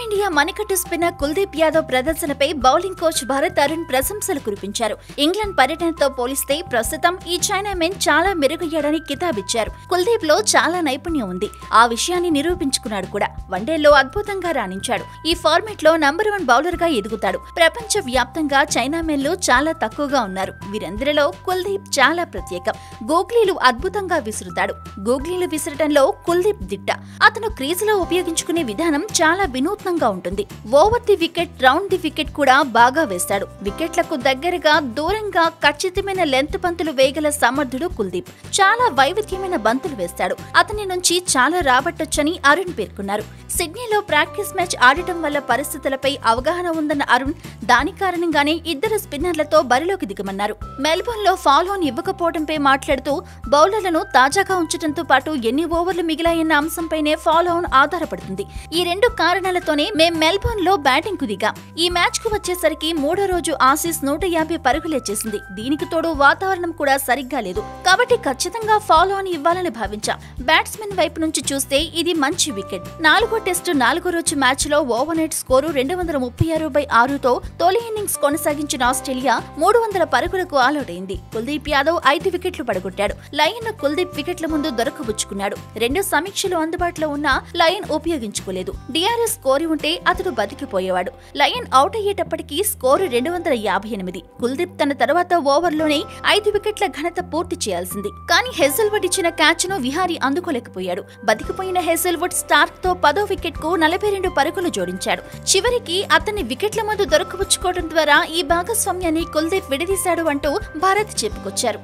Team India మణికట్టు spinner Kuldeep Yadav ప్రదర్శనపై bowling coach Bharat Arun ప్రశంసలు కురిపించారు. ఇంగ్లాండ్ పర్యటనతో పోలిస్తే ప్రస్తుతం ఈ చైనా మెన్ చాలా మెరుగయ్యాడని కితాబిచ్చారు. కుల్దీప్లో చాలా నైపుణ్యం ఉంది. ఆ విషయాన్ని నిరూపించుకున్నాడు కూడా. వన్డేల్లో అద్భుతంగా రాణించాడు. ఈ ఫార్మాట్లో నంబర్ వన్ బౌలర్గా ఎదుగుతాడు. ప్రపంచ వ్యాప్తంగా చైనా మెన్లు చాలా తక్కువగా ఉన్నారు. వీరందరిలో కుల్దీప్ చాలా ప్రత్యేకం. గోగ్లీలు అద్భుతంగా విసురుతాడు. గోగ్లీలు విసరటంలో కుల్దీప్ దిట్ట. అతను క్రీజులో ఉపయోగించుకునే విధానం చాలా వినూత్న వినూత్నంగా ఉంటుంది. Over the wicket round the wicket కూడా బాగా వేస్తాడు. వికెట్లకు దగ్గరగా దూరంగా ఖచ్చితమైన లెంత్ బంతులు వేయగల సమర్థుడు కుల్దీప్. చాలా వైవిధ్యమైన బంతులు వేస్తాడు. అతని నుంచి చాలా రాబట్టొచ్చని అరుణ్ పేర్కొన్నారు. సిడ్నీలో ప్రాక్టీస్ మ్యాచ్ ఆడటం వల్ల పరిస్థితులపై అవగాహన ఉందన్న అరుణ్ దాని కారణంగానే ఇద్దరు స్పిన్నర్లతో బరిలోకి దిగమన్నారు. మెల్బోర్న్లో ఫాలోన్ ఇవ్వకపోవడంపై మాట్లాడుతూ బౌలర్లను తాజాగా ఉంచడంతో పాటు ఎన్ని ఓవర్లు మిగిలాయన్న అంశంపైనే ఫాలోన్ ఆధారపడుతుంది. ఈ రెండు కారణాలతోనే మేం మెల్బోర్న్లో బ్యాటింగ్కు దిగాం. ఈ మ్యాచ్కు వచ్చేసరికి మూడో రోజు ఆసీస్ నూట యాభై పరుగులేచేసింది దీనికి తోడు వాతావరణం కూడా సరిగ్గా లేదు. కాబట్టి ఖచ్చితంగా ఫాలో అని ఇవ్వాలని భావించాం. బ్యాట్స్మెన్ వైపు నుంచి చూస్తే ఇది మంచి వికెట్. నాలుగో టెస్టు నాలుగో రోజు మ్యాచ్లో ఓవర్ నైట్ స్కోరు రెండు వందల ముప్పై ఆరు బై ఆరుతో తొలి ఇన్నింగ్స్ కొనసాగించిన ఆస్ట్రేలియా మూడు వందల పరుగులకు ఆల్అౌట్ అయింది కుల్దీప్ యాదవ్ ఐదు వికెట్లు పడగొట్టాడు. లయన్ కుల్దీప్ వికెట్ల ముందు దొరకబుచ్చుకున్నాడు. రెండు సమీక్షలు అందుబాటులో ఉన్నా లయన్ ఉపయోగించుకోలేదు. డిఆర్ఎస్ స్కోరు ఉంటే అతడు బతికిపోయేవాడు. లయన్ అవుట్ అయ్యేటప్పటికీ స్కోరు రెండు వందల యాభై ఎనిమిది. కుల్దీప్ తన తర్వాత ఓవర్లోనే ఐదు వికెట్ల ఘనత పూర్తి చేయాల్సింది. కానీ హెజల్వుడ్ ఇచ్చిన క్యాచ్ను విహారీ అందుకోలేకపోయాడు. బతికిపోయిన హెజల్వుడ్ స్టార్క్తో పదో వికెట్కు నలభై రెండు పరుగులు జోడించాడు. చివరికి అతన్ని వికెట్ల ముందు దొరకబుచ్చుకోవడం ద్వారా ఈ భాగస్వామ్యాన్ని కుల్దీప్ విడదీశాడు అంటూ భారత్ చెప్పుకొచ్చారు.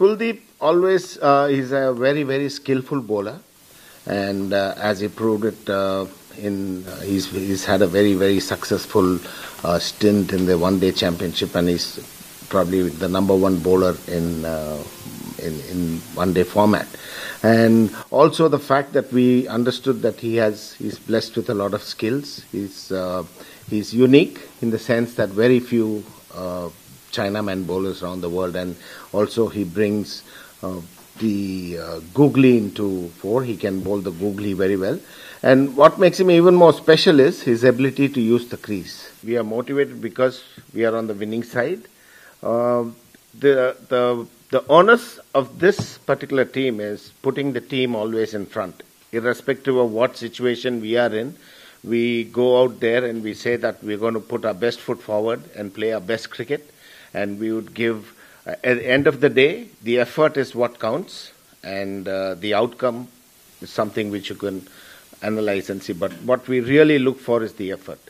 Kuldeep always is a very very skilful bowler and and uh, as he proved it uh, in uh, he's he's had a very very successful uh, stint in the one day championship, and he's probably the number one bowler in uh, in in one day format. And also the fact that we understood that he has he's blessed with a lot of skills. He's uh, he's unique in the sense that very few uh, Chinaman bowlers around the world, and also he brings uh, the uh, googly into four. He can bowl the googly very well. And what makes him even more special is his ability to use the crease. We are motivated because we are on the winning side. Um the the the onus of this particular team is putting the team always in front, irrespective of what situation we are in. We go out there and we say that we're going to put our best foot forward and play our best cricket, and we would give. At the end of the day, the effort is what counts, and uh, the outcome is something which you can analyze and see. But what we really look for is the effort.